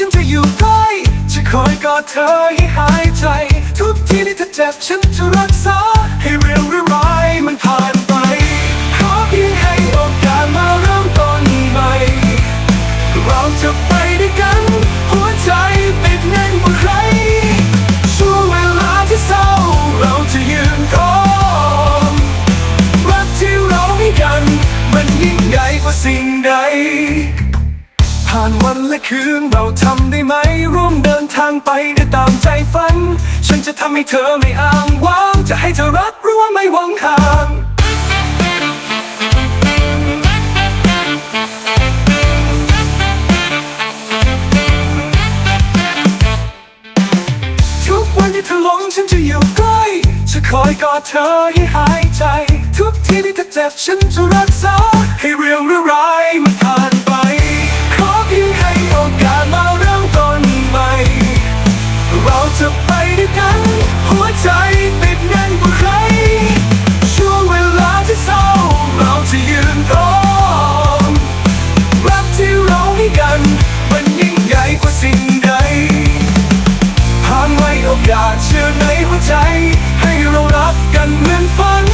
ฉันจะอยู่ใกล้จะคอยกอดเธอให้หายใจ ทุกทีที่เธอเจ็บฉันจะรักษา ให้เรื่องร้ายมันผ่านไป ขอเพียงให้โอกาสมาเริ่มต้นใหม่ เราจะไปด้วยกัน หัวใจติดแน่นกว่าใคร ช่วงเวลาที่เศร้าเราจะยืนกอมรักที่เรามีกัน มันยิ่งใหญ่กว่าสิ่งใด ผ่านวันและคืนเราทำได้ไหม ร่วมเดินทางไปได้ตามใจฝัน ฉันจะทำให้เธอไม่อ้างว้าง จะให้เธอรักหรือว่าไม่หวังห่างทุกวันที่เธอหลงฉันจะอยู่ใกล้จะคอยกอดเธอให้หายใจ ทุกทีที่เธอเจ็บฉันจะรักษา กัน มันยิ่งใหญ่กว่าสิ่งใดผ่านไว้โอกาสเชื่อในหัวใจ ให้เรารักกันเหมือนฝัน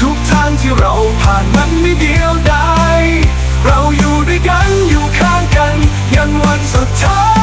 ทุกทางที่เราผ่านมันไม่เดียวดายเราอยู่ด้วยกันอยู่ข้างกัน ยันวันสุดท้าย